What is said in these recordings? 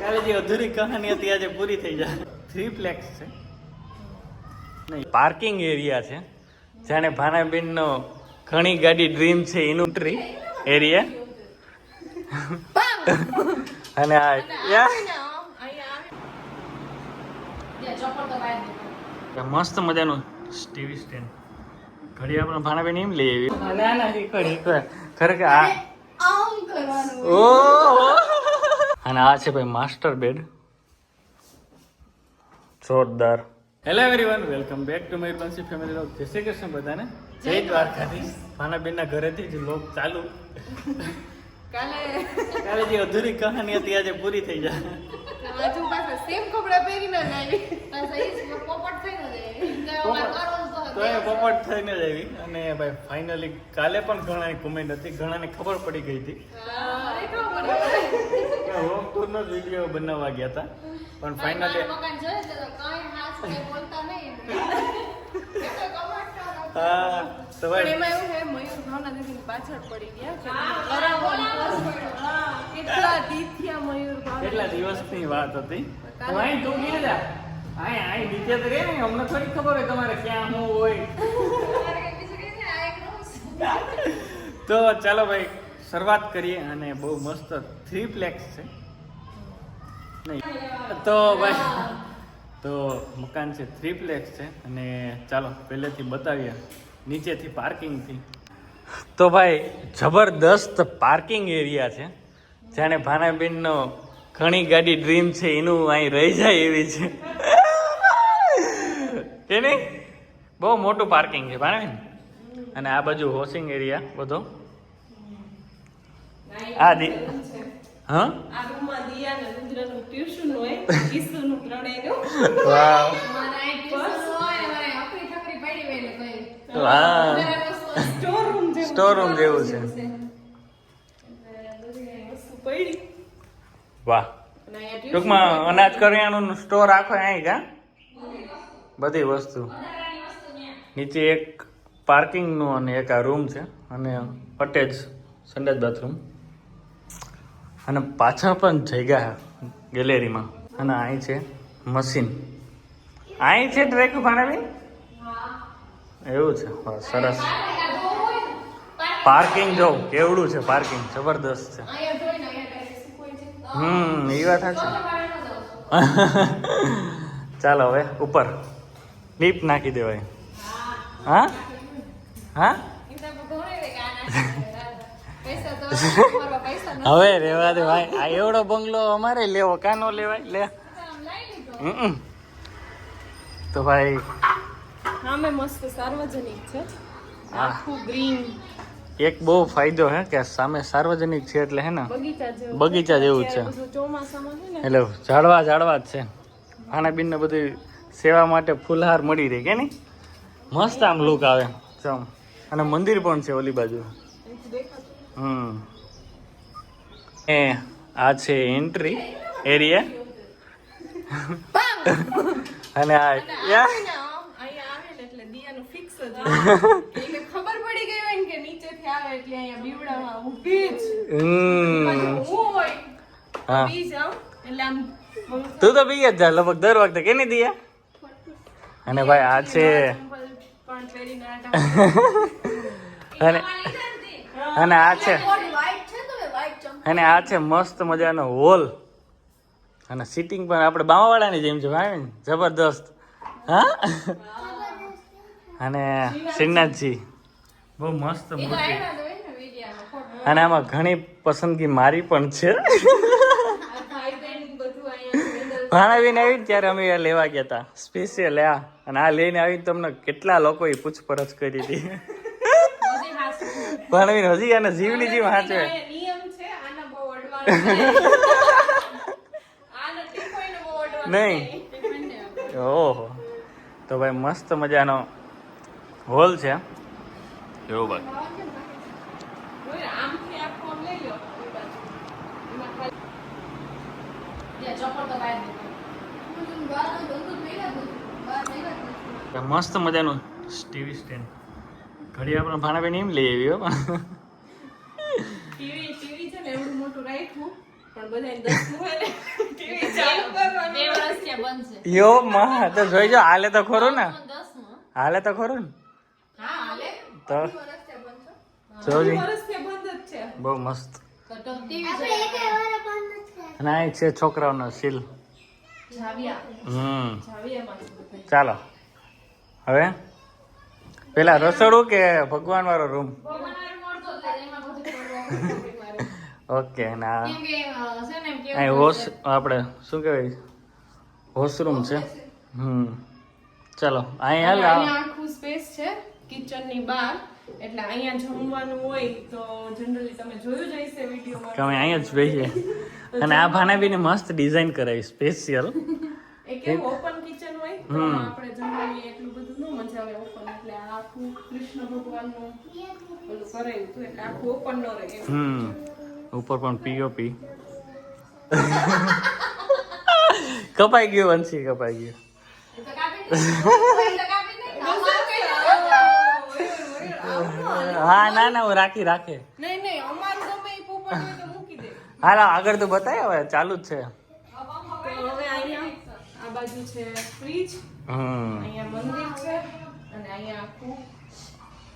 કાલે જે અધૂરી કહાની હતી આજે પૂરી થઈ જાય. થ્રી પ્લેક્સ છે. નહીં. પાર્કિંગ એરિયા છે. જાણે ભાનાબેનનો ઘણી ગાડી ડ્રીમ છે એનું ટ્રી એરિયા અને આ મસ્ત મજાનું ટીવી સ્ટેન્ડ ઘડી આપણે ભાણાબેન એમ લઈ આવી ખરેખર આ આમ કરવાનું ઓહો! અને આ છે ભાઈ માસ્ટર બેડ. જોરદાર. Hello everyone welcome back to my પંસી family લોક જય શ્રી કૃષ્ણ બધાને. જય દ્વારકાધીશ. ભાનાબેનના ઘરેથી જ લોક ચાલુ. કાલે કાલે જે અધૂરી કહાની હતી આજે પૂરી થઈ જાય. આજુ પાસે સેમ કપડા પહેરીને જ આવી. તો એ પોપટ થઈને જ આવી. અને ભાઈ ફાઇનલી કાલે પણ ઘણાની કોમેન્ટ હતી. ઘણાને ખબર પડી ગઈ હતી. હોમ ટૂરનો જ વીડિયો બનાવવા ગયા હતા. પણ ફાઇનલી હા તો ભાઈ એમાં એવું છે મયુર ભાવના પાછળ પડી ગયા કેટલા દી મયુર ભાવના કેટલા દિવસની વાત હતી? તો અહીં તું ગયા અહીં અહીં નીચે તો રે ને અમને થોડી ખબર હોય તમારે ક્યાં હું હોય. તો ચાલો ભાઈ શરૂઆત કરીએ અને બહુ મસ્ત થ્રી પ્લેક્સ છે. નહીં. તો ભાઈ, તો મકાન છે થ્રી પ્લેક્સ છે અને ચાલો પહેલેથી બતાવીએ. નીચેથી પાર્કિંગથી. તો ભાઈ, જબરદસ્ત પાર્કિંગ એરિયા છે. જાણે ભાનાબેનનો ઘણી ગાડી ડ્રીમ છે, એનું અહીં રહી જાય એવી છે. નહીં? બહુ મોટું પાર્કિંગ છે, ભાનાબેન. અને આ બાજુ હોસિંગ એરિયા બધો. આ દી હા? સ્ટોર રૂમ જેવું. સ્ટોર રૂમ જેવું છે. બધી વસ્તુ પડી. વાહ. ટૂંકમાં અનાજ કરિયાણું સ્ટોર આખો અહીં કા? બધી વસ્તુ. નીચે એક પાર્કિંગનું અને એક આ રૂમ છે અને અટેચ સંડાસ બાથરૂમ. અને પાછળ પણ જગ્યા ગેલેરીમાં. અને અહીં છે મશીન. અહીં છે ટ્રેક ભાણાબેન? એવું છે. સરસ. પાર્કિંગ જો કેવડું છે પાર્કિંગ. જબરદસ્ત છે. હમ એ વાત સાચી. ચાલો હવે ઉપર. ડીપ નાખી દેવાય. હા. હા? હવે રેવા દે ભાઈ. આ એવડો બંગલો અમારે લેવો. કાનો લેવાય? લે. તો ભાઈ સામે મસ્ત સાર્વજનિક છે. આખું ગ્રીન એક બહુ ફાયદો હે કે સામે સાર્વજનિક છે એટલે હે ને? બગીચા જેવું જ છે. અત્યારે બધું ચોમાસામાં છે ને. એટલે ઝાડવા ઝાડવા જ છે. આના ખાણાપીને બધી સેવા માટે ફૂલહાર મળી રહે. કે નહીં? મસ્ત આમ લુક આવે. ચમ. અને મંદિર પણ છે ઓલી બાજુ. હમ. એ આ છે એન્ટ્રી એરિયા અને આ ખબર પડી ગઈ હોય કે નીચેથી આવે એટલે અહીંયા બીવડામાં ઊભી જ. હમ. હા. એટલે આમ તું તો બી જ જા લગભગ દર વખતે. કે નહીં દિયા? અને ભાઈ આ છે અને અને આ છે. અને આ છે મસ્ત મજાનો હોલ. અને સિટિંગ પણ આપણે બાવાવાળાની જેમ છે ભાઈ. જબરદસ્ત. હા? અને શ્રીનાથજી. બહુ મસ્ત મૂર્તિ. અને આમાં ઘણી પસંદગી મારી પણ છે. ભાણાવીને આવી ત્યારે અમે લેવા ગયા હતા. સ્પેશિયલ આ. અને આ લઈને આવીને તમને કેટલા લોકોએ પૂછપરછ કરી હતી. ભાણાવીને હજી આને જીવની જીવ હાચવે. નિયમ છે આના બહુ અડવાન્સ આના ટીકોઈને બહુ અડવાન્સ નહીં. ઓહો. તો ભાઈ મસ્ત મજાનો હોલ છે. એવું ભાઈ મસ્ત મજાનું ટીવી સ્ટેન્ડ. ઘડી આપણે ભાણાબેન એમ લઈ આવ્યો પણ ટીવી ટીવી છે ને એવડું મોટું રાખ્યું પણ પણ બધાને દસમું હોય ને ટીવી ચાલુ કરવાનું. બે વર્ષ ત્યાં બંધ છે. યો માં તો જોઈજો હાલે તો ખરું ને. હાલે તો ખરું ને. હા હાલે. તો જોજી વર્ષથી બંધ જ છે. બહુ મસ્ત. તો તો અને આ છે છોકરાઓનો સીલ. હમ. ચાલો. હવે? પેલા રસોડું કે ભગવાન વાળો રૂમ. ઓકે ના. અહીં વોશ આપણે શું કહેવાય વોશરૂમ છે. હમ. ચાલો અહીં હાલ આખું સ્પેસ છે કિચનની બહાર. એટલે અહીંયા જમવાનું હોય તો જનરલી તમે જોયું જ હશે વિડીયોમાં. કે અમે અહીંયા જ બેસીએ અને આ ભાનાબીને મસ્ત ડિઝાઇન કરાવી સ્પેશિયલ એ ઓપન કિચન હોય? તો આપણે જનરલી એટલું બધું ન મજા આવે ઓપન આખું કૃષ્ણ ભગવાનનું ઓલું કરાયું હતું એટલે આખું ઓપન ન રહે હમ. ઉપર પણ પીઓપી કપાઈ ગયું વંશી કપાઈ ગયો. હા ના ના હું રાખી રાખે. નહીં નહીં અમારું ગમે એ પોપટ હોય તો મૂકી દે. હાલ આગળ તો બતાય હવે ચાલુ જ છે. તો હવે અહીંયા આ બાજુ છે ફ્રીજ હમ. અહીંયા મંદિર છે. અને અહીંયા આખું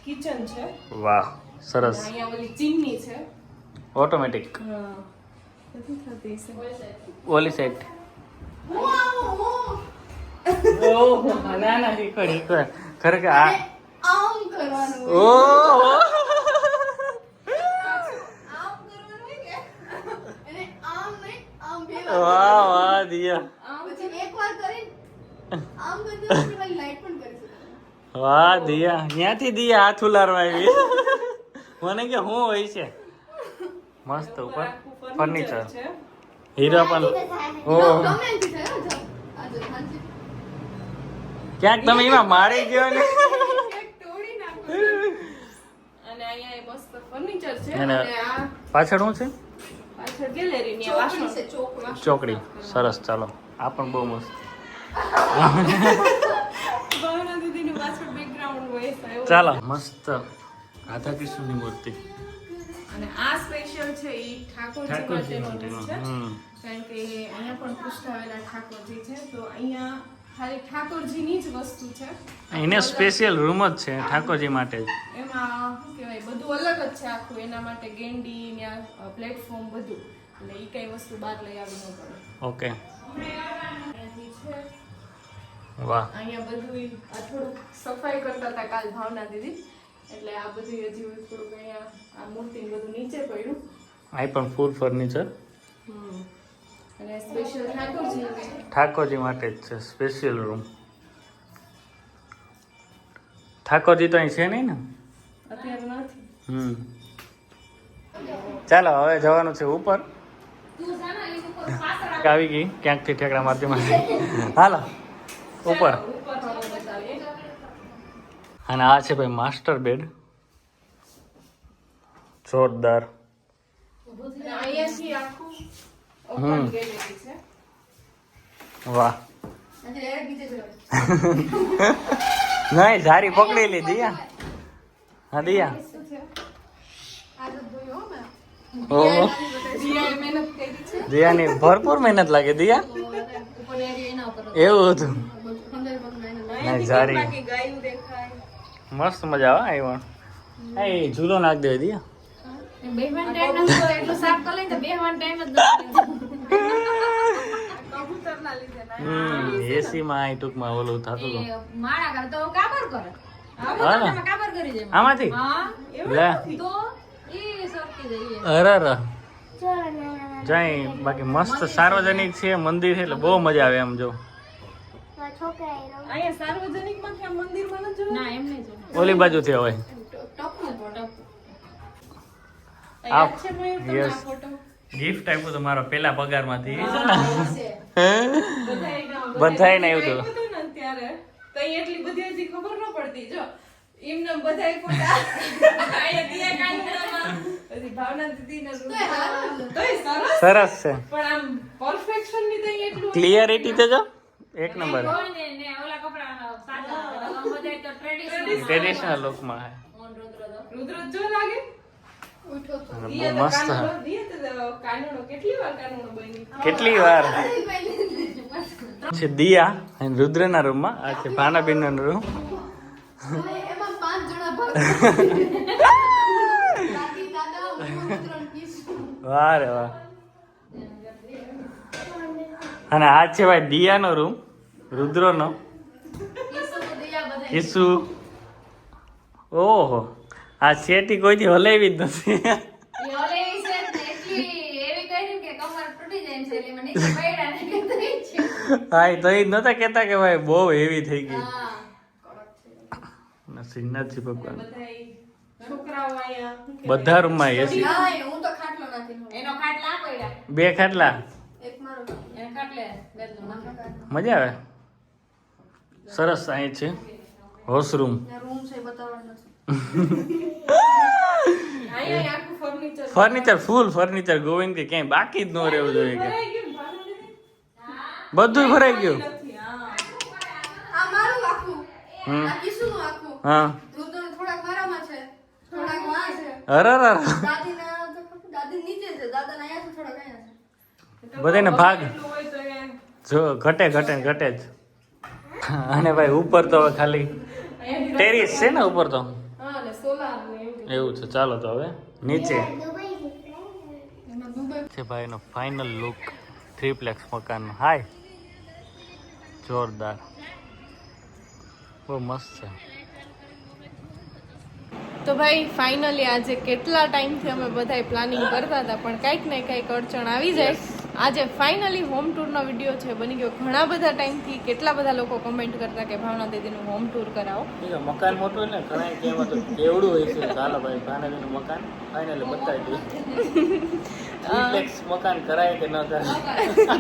કિચન છે. વાહ સરસ. અહીંયા ઓલી ચીમની છે. ઓટોમેટિક ઓલી સેટ ઓહો ના ના ખરેખર આ આમ કરવાનું ઓહો વાહ વાહ દિયા. આમ કરીને આમ કરી દો પછી પેલી લાઈટ પણ વાહ દિયા. ત્યાંથી દિયા હાથ ઉલારવા આવી મને કે શું હોય છે? મસ્ત ઉપર. ફર્નિચર. છે હીરા પણ હો, હાંચી. ક્યાંક તમે એમાં મારી ગયો ને? એક તોડી નાખો અને અહીંયા એ મસ્ત ફર્નિચર છે અને અને આ પાછળ શું છે? પાછળ ગેલેરી ની ચોકડી વાસણ. છે, ચોકડી. ચોકડી. સરસ ચાલો. આ પણ બહુ મસ્ત. ચાલો મસ્ત રાધા કૃષ્ણની મૂર્તિ અને આ સ્પેશિયલ છે એ ઠાકોરજી માટેનું છે કારણ કે અહીંયા પણ પૂછાવેલા ઠાકોરજી છે તો અહીંયા ખાલી ઠાકોરજીની જ વસ્તુ છે એને સ્પેશિયલ રૂમ જ છે ઠાકોરજી માટે જ એમાં શું કહેવાય બધું અલગ જ છે આખું એના માટે ગેંડી ને પ્લેટફોર્મ બધું એટલે એ કઈ વસ્તુ બહાર લઈ આવી ન પડે ઓકે છે વાહ. અહીંયા બધું આ થોડુંક સફાઈ કરતા હતા કાલ ભાવના દીદી. એટલે આ બધું હજી થોડુંક અહીંયા આ મૂર્તિ બધું નીચે પડ્યું. આ પણ ફૂલ ફર્નિચર. અને સ્પેશિયલ ઠાકોરજી ઠાકોરજી માટે જ છે સ્પેશિયલ રૂમ ઠાકોરજી તો અહીં છે નહીં ને? અત્યારે નથી. હમ. ચાલો હવે જવાનું છે ઉપર. આવી ગઈ ક્યાંકથી ઠેકડા મારતી મારતી હાલો. ઉપર. અને આ છે ભાઈ માસ્ટર બેડ. જોરદાર. અને અહીંયાથી આખું હમ. વાહ. નહીં જારી પકડી હા દિયા. હો મેં. ઓહો. દિયાની ભરપૂર મહેનત લાગે દિયા. એવું હતું. દેખાય. મસ્ત મજા આવે આવ્યો એ ઝૂલો નાખ દે દિયા. બેહવાન ટાઈમ નથી તો એટલું સાફ કરી લઈને તો બેહવાન ટાઈમ જ નથી કબૂતરના લીધે ના. હમ એસી માં અહીં ટૂંકમાં ઓલું થતું હતું. એ મારા કરે તો કાબર કરે. હા. આમાં કાબર કરી દે આમાંથી? અરે અરે બાકી મસ્ત સાર્વજનિક છે મંદિર છે એટલે બહુ મજા આવે એમ જો. અહીંયા સાર્વજનિકમાં કે મંદિરમાં ન જોયું ના એમ નહીં જો ઓલી બાજુથી હવે. હોય ગિફ્ટ આપ્યું તો મારા પેલા પગારમાંથી. હશે. બધાયને આવ્યું હતું. હતું ને ત્યારે. તો એટલી બધી હજી ખબર ન પડતી. જો એમને બધાય ફોટા અહીંયા દિયા કાનુડામાં, પછી ભાવના દીદીના તોય સરસ. સરસ છે. પણ આમ perfection ની તો એટલું ક્લિયરિટી તો જો એક નંબર. કોઈ ને ને ઓલા કપડા સાદા આમ બધાય તો ટ્રેડિશનલ લુક લુકમાં હે. રુદ્ર રુદ્ર મસ્ત કેટલી વાર છે દિયા અને રુદ્રના રૂમમાં આ છે રૂમ. હવે એમાં પાંચ જણા ભાગ દાદી દાદા હું ત્રણ કિશોર. વાહ રે વાહ. અને આ છે ભાઈ દિયાનો રૂમ રુદ્રનો. કિસુ ઓહો આ શેટી કોઈથી હલાવી જ નથી. હા તો એ નતા કહેતા કે ભાઈ બહુ હેવી થઈ ગઈ. હા શ્રીનાથજી ભગવાન. બધા રૂમમાં એસી બે ખાટલા? મજા આવે? સરસ અહીં છે. Washroom furniture furniture full furniture Govind કે ક્યાંય બાકી જ ન રહેવું જોઈએ કે? બધું ભરાઈ ગયું. હા. આ બધાને ભાગ. જો, ઘટે ઘટે ઘટે જ. અને ભાઈ, ઉપર તો હવે ખાલી ટેરિસ છે ને ઉપર તો? એવું છે, ચાલો તો હવે. નીચે. છે ભાઈ, એનો ફાઇનલ લુક થ્રીપ્લેક્સ મકાનનો હાય જોરદાર. બહુ મસ્ત છે. તો ભાઈ ફાઇનલી આજે કેટલા ટાઈમથી અમે બધાય પ્લાનિંગ કરતા હતા, પણ કંઈક ને કંઈક અડચણ આવી જાય. આજે ફાઇનલી હોમ ટૂરનો વીડિયો છે બની ગયો. ઘણા બધા ટાઈમથી કેટલા બધા લોકો કમેન્ટ કરતા કે ભાવના દીદીનું હોમ ટૂર કરાવો. મકાન મોટું ને ઘણા કહેવા તો કેવડું હોય છે. ચાલો ભાઈ ભાવનાદીનું મકાન ફાઇનલી બતાવી દઈએ. મકાન કરાય કે ન કરાય?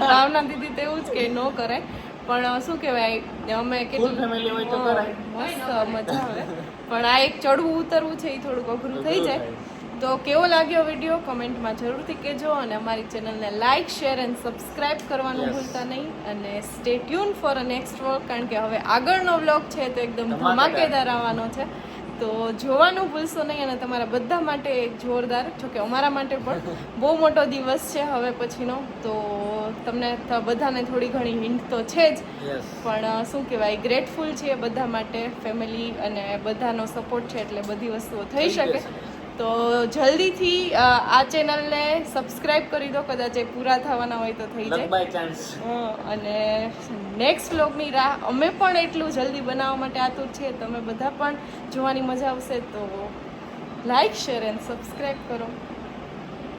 ભાવના દીદી તેવું જ કે ન કરે પણ શું કહેવાય અમે કેટલું ફેમિલી હોય તો કરાય. મસ્ત મજા આવે. પણ આ એક ચડવું ઉતરવું છે એ થોડુંક અઘરું થઈ જાય. તો કેવો લાગ્યો વીડિયો? કમેન્ટમાં જરૂરથી કહેજો અને અમારી ચેનલને લાઇક શેર એન્ડ સબસ્ક્રાઇબ કરવાનું ભૂલતા નહીં. અને stay tune for a next vlog કારણ કે હવે આગળનો વ્લોગ છે તો એકદમ ધમાકેદાર. આવવાનો છે. તો જોવાનું ભૂલશો નહીં અને તમારા બધા માટે એક જોરદાર જોકે અમારા માટે પણ બહુ મોટો દિવસ છે હવે પછીનો. તો તમને બધાને થોડી ઘણી હિન્ટ તો છે જ. પણ શું કહેવાય ગ્રેટફુલ છીએ બધા માટે ફેમિલી અને બધાનો સપોર્ટ છે એટલે બધી વસ્તુઓ થઈ શકે. તો જલ્દીથી આ ચેનલને સબસ્ક્રાઇબ કરી દો કદાચ એ પૂરા થવાના હોય તો થઈ જાય. અને નેક્સ્ટ વ્લોગની રાહ અમે પણ એટલું જલ્દી બનાવવા માટે આતુર છીએ તમે બધા પણ જોવાની મજા આવશે તો લાઈક શેર એન્ડ સબસ્ક્રાઇબ કરો.